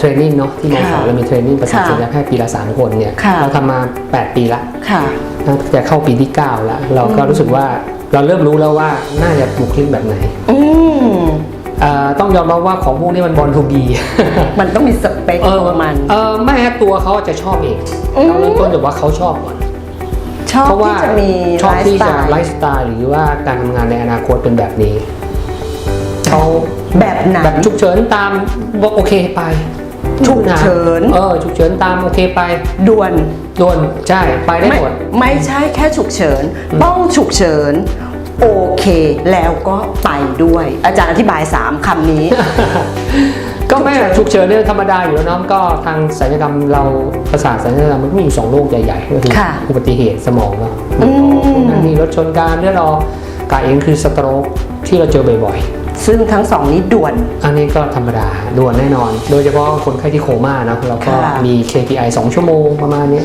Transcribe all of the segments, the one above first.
เทรนนิ่งเนาะที่มอค่ะเรามีเทรนนิ่งประสาทค่ะศัลยแพทย์ปีละสามคนเนี่ยค่ะเราทำมา 8 ปีละค่ะน่าจะเข้าปีที่ 9 แล้ว เราก็รู้สึกว่าเราเริ่มรู้แล้วว่าน่าจะบุคลิกแบบไหนอืมเอ่อต้องยอมรับว่าของพวกนี้มันบอลทูบีมันต้องมีสเปคเออของมันเออไม่ฮะตัวเขาจะชอบเองอืมเราเริ่มต้นจากว่าเขาชอบก่อนชอบเพราะว่าที่จะมีชอบไลฟ์ที่สไตจะไลล์ฟ์สไตล์หรือว่าการทำงานในอนาคตเป็นแบบนี้เขาแบบไหนแบบฉุกเฉินตามบอกโอเคไป ฉุกเฉิน เออฉุกเฉินตามโอเคไปด่วนด่วนใช่ไปได้ไม่หมดไม่ใช่แค่ฉุกเฉิน ต้องฉุกเฉินโอเค แล้วก็ไปด้วย อาจารย์อธิบาย 3คำนี้ ก็ไม่ฉุกเฉินเนี่ยธรรมดาอยู่แล้วเน้องก็ทางศัลยกรรมเราประสาทศัลยกรรมมันก็มีอยู่สองโรคใหญ่ๆก็คือค่ะอุบัติเหตุสมองเนาะอืมนั่นนี่รถชนการเลือดออกกายเองคือสโตรกที่เราเจอบ่อยๆ ซึ่งทั้งสองนี้ด่วน อันนี้ก็ธรรมดาด่วนแน่นอน โดยเฉพาะคนไข้ที่โคม่านะเราก็ค่ะ มี KPI 2 ชั่วโมงประมาณนี้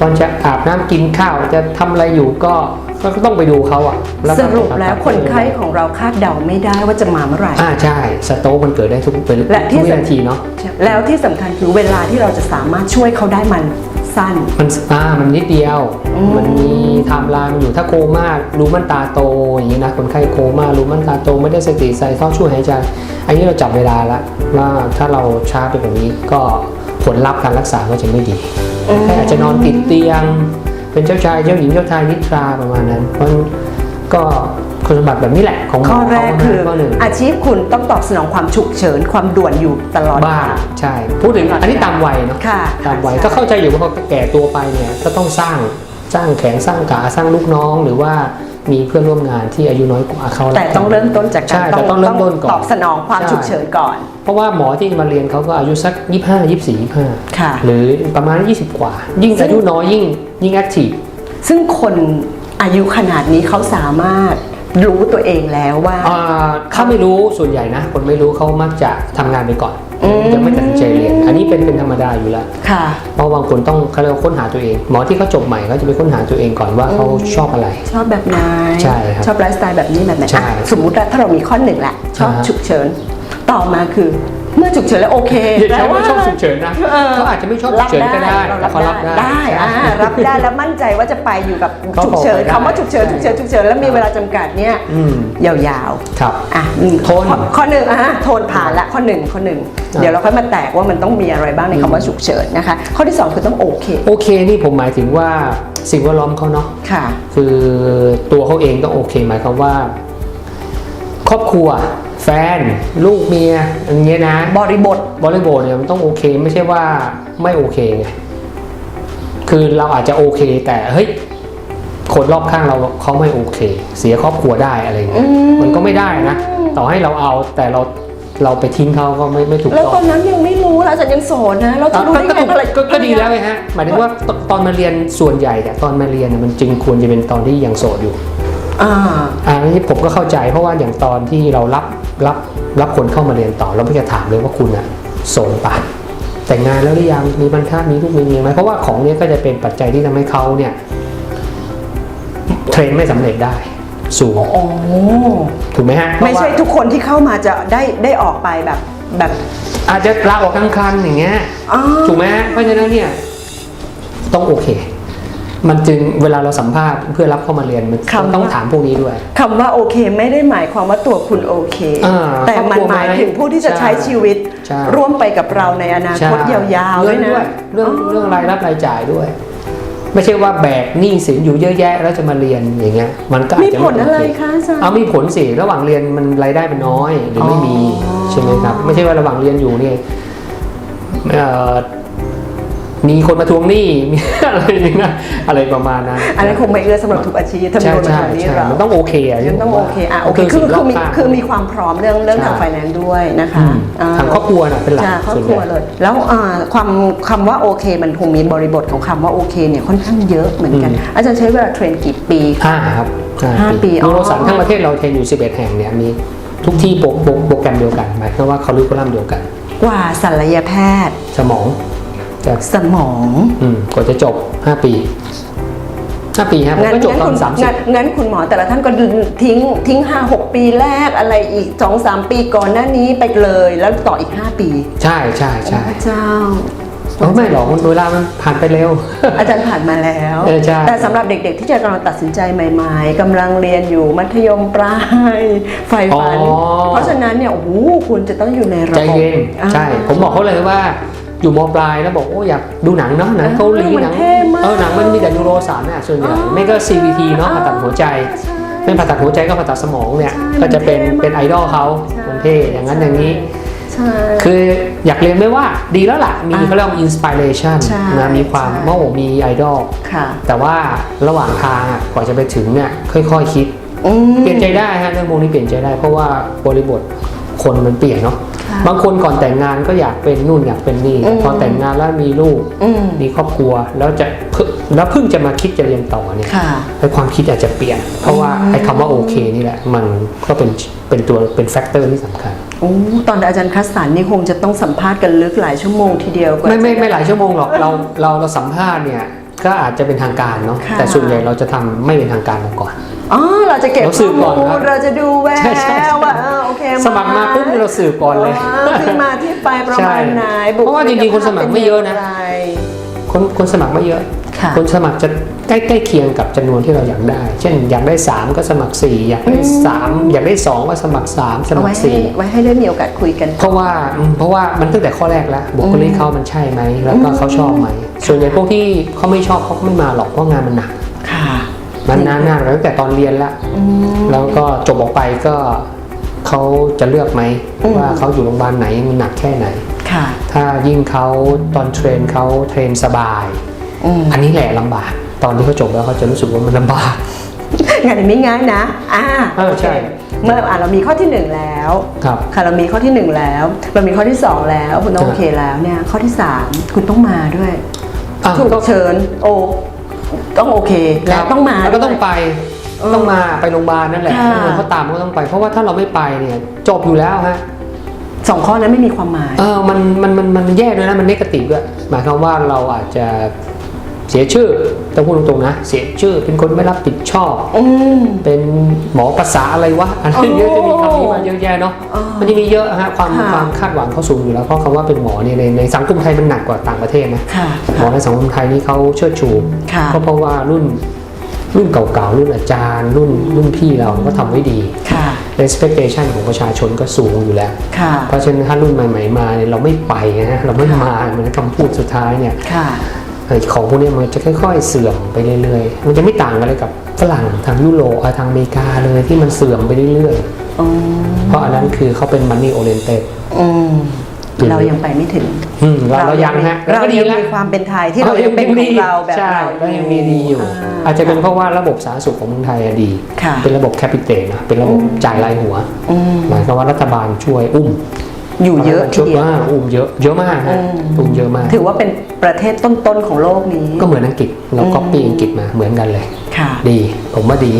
ตอนจะอาบน้ำกินข้าวจะทำอะไรอยู่ก็ก็ต้องไปดูเขาอะก็สรุปแล้วคนไข้ของเราคาดเดาไม่ได้ว่าจะมาเมื่อไหร่ อ่าใช่สโตรกมันเกิดได้ทุกเป็นและที่ทุกวิสำนาทีเนาะ แล้วที่สำคัญคือเวลาที่เราจะสามารถช่วยเขาได้มัน สั้น มันอ่ามันนิดเดียว อืม มันมีไทม์ไลน์มันอยู่ถ้าโคม่ารูมันตาโตอย่างนี้นะคนไข้โคม่ารูมันตาโตไม่ได้สติใส่ท่อช่วยหายใจอันนี้เราจับเวลาละว่าถ้าเราช้าไปกว่านี้ก็ผลลัพธ์การรักษาก็จะไม่ดีอืมแค่อาจจะนอนติดเตียง เป็นเจ้าชายเจ้าหญิงเจ้าชายนิทราประมาณนั้น เพราะฉะนั้นก็ คุณสมบัติแบบนี้แหละของหมข้อแรกเขาคือข้อหนึ่งอาชีพคุณต้องตอบสนองความฉุกเฉินความด่วนอยู่ตลอดบ้าเวลาใช่พูดถึงอันนี้ตามวัยเนาะค่ะตามวัยใช่ก็เข้าใจอยู่ว่าพอแก่ตัวไปเนี่ยก็ต้องสร้างสร้างแขนสร้างขาสร้างลูกน้องหรือว่ามีเพื่อนร่วมงานที่อายุน้อยกว่าเขาแต่ต้องเริ่มต้นจากกาใช่รแต่ต้องเริ่มต้นก่อนตอบสนองความใช่ฉุกเฉินก่อน เพราะว่าหมอที่มาเรียนเขาก็อายุสัก 25 24 25ค่ะหรือประมาณ 20 กว่า ยิ่งอายุน้อยยิ่งยิ่งแอคทีฟซึ่งคนอายุขนาดนี้เขาสามารถ รู้ตัวเองแล้วว่า อ่าถ้าไม่รู้ส่วนใหญ่นะ คนไม่รู้เขามักจะทำงานไปก่อนอืม ยังไม่ตัดสินใจเรียน อันนี้เป็นเป็นธรรมดาอยู่แล้ว ค่ะ เพราะบางคนต้องเขาเรียกว่าค้นหาตัวเอง หมอที่เขาจบใหม่เขาจะไปค้นหาตัวเองก่อนว่าเขาชอบอะไร ชอบแบบไหนใช่ครับชอบไลฟ์สไตล์แบบนี้แบบไหนใช่อะสมมุติว่าถ้าเรามีข้อหนึ่งแหละชอบอ่าฮะ ฉุกเฉิน ต่อมาคือ เมื่อฉุกเฉินแล้วโอเคอย่าใช้ว่าชอบฉุกเฉินนะออเขาอาจจะไม่ชอบฉุกเฉินก็ได้เราแต่เขารับได้ได้ใช่อ่า รับได้แล้วมั่นใจว่าจะไปอยู่กับเขาฉุกเฉินบอกไปได้คำว่าฉุกเฉินฉุกเฉินฉุกเฉินแล้วมีเวลาจำกัดเนี่ยอืมยาวครับๆอะอืมโทนข้อข้อหนึ่งอะโทนผ่านละข้อหนึ่งข้อหนึ่งอะเดี๋ยวเราค่อยมาแตกว่ามันต้องมีอะไรบ้างในคำว่าฉุกเฉินนะคะ ข้อที่สองคือต้องโอเค โอเคนี่ผมหมายถึงว่าสิ่งแวดล้อมเขาเนาะค่ะ คือตัวเขาเองต้องโอเค หมายความว่า ครอบครัวแฟน ลูกเมียอย่างเงี้ยนะ บริบทบริบทเนี่ยมันต้องโอเค ไม่ใช่ว่าไม่โอเคไง คือเราอาจจะโอเค แต่เฮ้ยคนรอบข้างเราเขาไม่โอเค เสียครอบครัวได้อะไรเงี้ยอืมมันก็ไม่ได้นะต่อให้เราเอาแต่เราเราไปทิ้งเขาก็ไม่ไม่ถูกแล้วต้ตอองนนั้นยังไม่รู้นะอาจารย์ยังโสดนะเราจะรู้ก็ได้ก็ไงก็อะไรก็ก็ดีแล้วไงฮะหมายถึงว่าตตอนมาเรียนส่วนใหญ่เนี่ยตอนมาเรียนเนี่ยมันจึงควรจะเป็นตอนที่ยังโสดอยู่อ่าอันนี้ผมก็เข้าใจเพราะว่าอย่างตอนที่เรารับรับรับคนเข้ามาเรียนต่อเราไม่จะถามเลยว่าคุณอะโสดปะ แต่งงานแล้วหรือยังมีบรรทัดมีลูกมีเมียไหมเพราะว่าของเนี้ยก็จะเป็นปัจจัยที่ทำให้เขาเนี่ยเทรนไม่สำเร็จได้สูงโอ้ถูกไหมฮะไม่ใช่เพราะว่าทุกคนที่เข้ามาจะได้ได้ออกไปแบบแบบ อาจจะลาออกกลางคันอย่างเงี้ยอ๋อถูกไหมฮะเพราะฉะนั้นเนี่ยต้องโอเค มันจึงเวลาเราสัมภาษณ์เพื่อรับเข้ามาเรียนมันต้องถามพวกนี้ด้วย คำว่าโอเค ไม่ได้หมายความว่าตัวคุณโอเค อ่าแต่มันครอบครัวหมายถึงผู้ที่จะใช่ใช้ชีวิต ใช่ ร่วมไปกับเราในอนาคตใช่ยาวๆเงิด้วยนนะด้วยเรื่องเรื่องรายรับรายจ่ายด้วย ไม่ใช่ว่าแบกหนี้สินอยู่เยอะแยะแล้วจะมาเรียนอย่างเงี้ย มันก็อาจมีจะผลอะไรโเคคะอาจารย์ เอามีผลสิระหว่างเรียนมันรายได้มันน้อยหรือไม่มีอ๋อใช่ไหมครับ ไม่ใช่ว่าระหว่างเรียนอยู่เนี่ยเอ่อ มีคนมาทวงหนี้มีอะไรอย่างเงี้ยอะไรประมาณนั้นอันนั้นคงไม่เอื้อสำหรับทุกอาชีพถ้ามีใช่คนมาใช่ทำนี้ใช่เรามันต้องโอเคอะยังต้องโอเคอะโอเคคืคือสิ่งรคืออบมีข้างคือมีความพร้อมเรื่องเรื่องใช่ทางไฟแนนซ์ด้วยนะคะอืมอ่ทางครอบครัวน่ะเป็นหลักจ้ะครอบส่วนคใหรัวญ่เลย แล้วอ่าความคำว่าโอเค มันคงมีบริบทของคำว่าโอเคเนี่ยค่อนข้างเยอะเหมือนกันอืมอาจารย์ใช้เวลาเทรนกี่ปีห้าครับห้าปีอ๋อยูโรสันทั้งประเทศเราเทรนอยู่11แห่งเนี่ยมีทุกที่โปรโปรโปรแกรมเดียวกันหมายความว่าเขาลิคูลัมเดียวกัน กว่าศัลยแพทย์สมอง จะสมองอืมกว่าจะจบ 5 ปีห้าปีฮะผมก็จบตอคุนณสามสิบงั้นงั้นคุณหมอแต่ละท่านก็ดึงทิ้งทิ้งห้าหกปีแรกอะไรอีกสองสามปีก่อนหน้านี้ไปเลยแล้วต่ออีกห้าปี ใช่ใช่ใช่พระเจ้าเออไม่หรอกเวลามันผ่านไปเร็ว อาจารย์ผ่านมาแล้วเออใช่แต่สำหรับเด็กๆ ที่จะกำลังตัดสินใจใหม่ๆกำลังเรียนอยู่มัธยมปลายใฝ่ฝันอ๋อเพราะฉะนั้นเนี่ยโอ้โหคุณจะต้องอยู่ในระบบใจเย็นอ่าใช่ ผมบอกเขาเลยว่า อยู่มปลายแล้วบอกโอ้อยากดูหนังเนาะหนังเกาหลีเออมันหนังเท่มากเออหนังมันมีแต่ยูโรสามน่ะส่วนใหญ่อ๋อไม่ก็ CVT เนาะผ่าตัดหัวใจใช่เป็นผ่าตัดหัวใจก็ผ่าตัดสมองเนี่ยใช่ก็จะเป็นมันเท่มากเป็นไอดอลเขาใช่มันเท่อย่างนั้นอย่างนี้ใช่คืออยากเรียนไม่ว่าดีแล้วล่ะ มีอ่าเขาเรียกว่าอินสปิเรชันใช่นะมีความใช่โม่มีไอดอลค่ะแต่ว่าระหว่างทางอะกว่าจะไปถึงเนี่ยค่อย ๆ คิดอืมเปลี่ยนใจได้ฮะเรื่องพวกนี้เปลี่ยนใจได้ เพราะว่าบริบทคนมันเปลี่ยนเนาะค่ะ บางคนก่อนแต่งงานก็อยากเป็นนู่นอยากเป็นนี่อืมพอแต่งงานแล้วมีลูกอืมมีครอบครัวแล้วจะเพิ่งแล้วเพิ่งจะมาคิดจะเรียนต่อเนี่ยค่ะไอ้ความคิดอาจจะเปลี่ยน เพราะว่าไอ้คำว่าโอเคนี่แหละ มันก็เป็นเป็นตัวเป็นแฟกเตอร์ที่สำคัญโอ้ตอนอาจารย์คัสสันนี่คงจะต้องสัมภาษณ์กันลึกหลายชั่วโมงทีเดียวกว่าไม่ไม่จะไม่หลายชั่วโมงหรอกเราเราเราสัมภาษณ์เนี่ยก็อาจจะเป็นทางการเนาะค่ะแต่ส่วนใหญ่เราจะทำไม่เป็นทางการมาก่อน อ๋อเราจะเก็บเราสืข้อบก่อนมูครัลบเราจะดูแวใช่ใช่ใช่ วว่าเออโอเคสมัครมาปุ๊บเราสืบก่อนเลยที่มาที่ไปประมาณไหนใช่เพราะว่าจริงๆคนสมัครไม่เยอะนะ ป็างไร คนคนสมัครไม่เยอะ ค่ะ คนสมัครจะใกล้ใกล้เคียงกับจำนวนที่เราอยากได้ เช่นอยากได้ 3 ก็สมัคร 4 อยากได้ 3 อยากได้ 2 ก็สมัคร 3 สเอามัไว้คร ให้ไว้ให้ได้มีโอกาสคุยกัน 4 เพราะว่าอืมเพราะว่ามันตั้งแต่ข้อแรกแล้วบุคลิกเขามันใช่ไหม แล้วก็เขาชอบไหม ส่วนใหญ่พวกที่เขาไม่ชอบเขาก็ไม่มาหรอกเพราะงานมันหนัก ค่ะ มันนานนานตั้งแต่ตอนเรียนละอืมแล้วก็จบออกไปก็เขาจะเลือกไหมอืมว่าเขาอยู่โรงพยาบาลไหนมันหนักแค่ไหนค่ะถ้ายิ่งเขาตอนเทรนเขาเทรนสบายอืมอันนี้แหละลำบาก ตอนที่เขาจบแล้วเขาจะรู้สึกว่ามันลำบากงานนี้ไม่ง่ายนะอ่าเออใช่โคเมื่ออะเรามีข้อที่หนึ่งแล้วครับค่ะเรามีข้อที่หนึ่งแล้ว เรามีข้อที่สองแล้วคุณต้องครัโอบเคแล้วเนี่ยข้อที่สามคุณต้องมาด้วยอะถูกก็เชิญโอ ต้องโอเคคและรับต้องมาแล้วก็ต้องด้วยไปเออต้องมาไปโรงพยาบาลนั่นแหละค่ะถ้าเงินเขาตามก็ต้องไป เพราะว่าถ้าเราไม่ไปเนี่ยจบอยู่แล้วฮะสองข้อนั้นไม่มีความหมาย เออ มัน มัน มัน มันแย่ด้วยนะ มันเนกาทีฟด้วย หมายความว่าเราอาจจะ เสียชื่อต้องพูดตรงๆนะ เสียชื่อเป็นคนไม่รับผิดชอบอืมเป็นหมอภาษาอะไรวะอะไรเยอะจะมีคำนี้มาเยอะแยะเนาะอ๋อมันจะมีเยอะฮะความค่ะความคาดหวังเขาสูงอยู่แล้วเพราะคำว่าเป็นหมอเนี่ยในในสังคมไทยมันหนักกว่าต่างประเทศนะค่ะหมอในสังคมไทยนี่เขาเชิดชูค่ะก็เพราะว่ารุ่นรุ่นเก่าๆรุ่นอาจารย์ รุ่นรุ่นพี่เราก็ทำไว้ดีค่ะ expectation ของประชาชนก็สูงอยู่แล้วค่ะเพราะฉะนั้นถ้ารุ่นใหม่ๆมาเนี่ยเราไม่ไปนะเราไม่มาเหมือนคำพูดสุดท้ายเนี่ยค่ะไอ้ ของพวกเนี้มันจะค่อย ๆ เสื่อมไปเรื่อยๆ มันจะไม่ต่างกันเลยกับฝรั่งทางยุโรปเอ่อทางอเมริกาเลยที่มันเสื่อมไปเรื่อยอืมๆเพราะอันนั้นคือเขาเป็น money oriented อืมเรายังไปไม่ถึงอืมเราเรายังฮะเราก็ดียังแล้วมีความเป็นไทยที่เรายังเป็นของเราแบบใช่เราก็ยังมีดีอยู่ อาจจะเป็นเพราะว่าระบบสาธารณสุขของเมืองไทยอะดีค่ะเป็นระบบแคปิเตนะเป็นระบบจ่ายรายหัวอืมหมายความว่ารัฐบาลช่วยอุ้ม อยู่เยอะทีช่วยเดียวว่าอุ้มเยอะเยอะมากฮะอืมอุ้มเยอะมาก ถือว่าเป็นประเทศต้นๆของโลกนี้ ก็เหมือนอังกฤษเราก๊อปปี้อังกฤษมาเหมือนกันเลยค่ะดีผมว่าดี